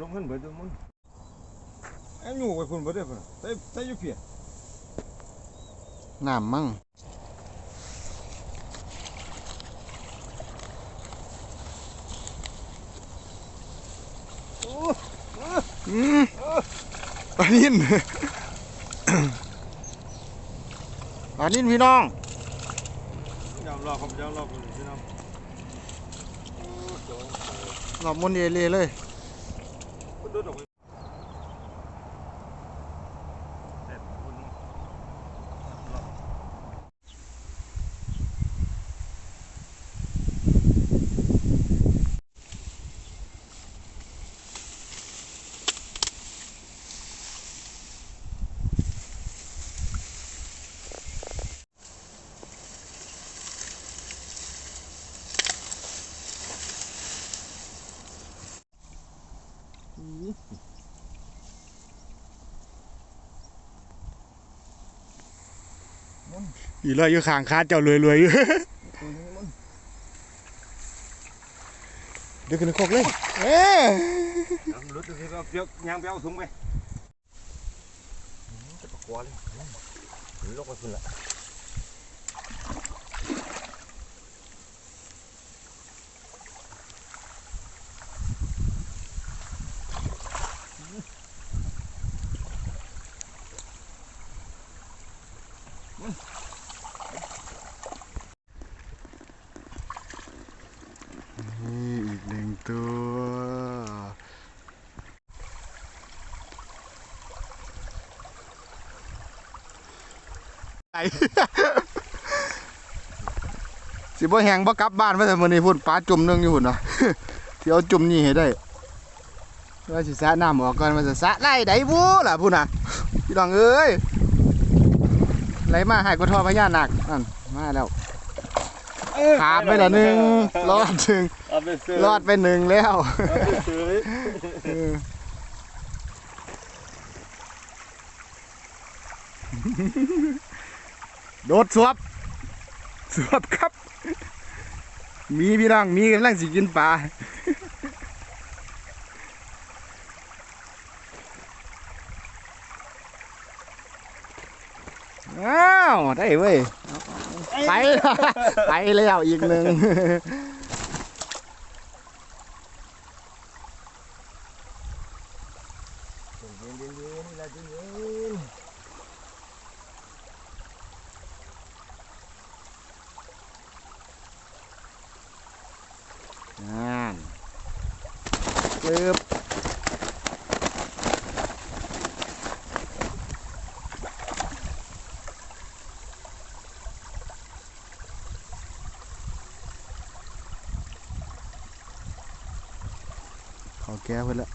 ลงขึ้นเบิดตัวมันไอ้หนูไปพุ่นเบิดได้พุ่นใส่ใส่อยู่เพียน้ำมั่งอืมปลานิ่นปลานิ่นพี่น้องยอมรอครับยอมรอพุ่นพี่น้องหลอบมุนเอเล่เลย พุ่นโดดออกไปเด็ดพุ่น อีเลยอยู่ข้างคาเจ้ารวยรวยๆอยู่เดี๋ยวขึ้นคกเลยเอ้ยยำรถตัวนี้ก็เปียกยางเปียกถุงไปจะประกวดเลยลกไปพุ่นละ นี่อีกหนึ่งตัว ไอ้ สิบ่แหงบ่กลับบ้านมาแต่มื้อนี้พุ่นปลาจุ่มหนึงอยู่พุ่นเนาะที่เอาจุ่มนี่ให้ได้ว่าสิสระน้ำออกก่อนมันจะสระไล่ได้บูล่ะพุ่นน่ะพี่น้องเอ้ยไหลมาให้กว่าทอพญานาคนั่นมาแล้วขาดไปละหนึงรอดหนึ่งเอาไปซื้อรอดไปหนึ่งแล้ว โดดสวบสวบครับ มีพี่น้อง มีกำลังสิกินปลาอ้าวได้เว้ย ไปไปแล้วอีกหนึ่งนั่น ลืบเขาแก้ไปแล้ว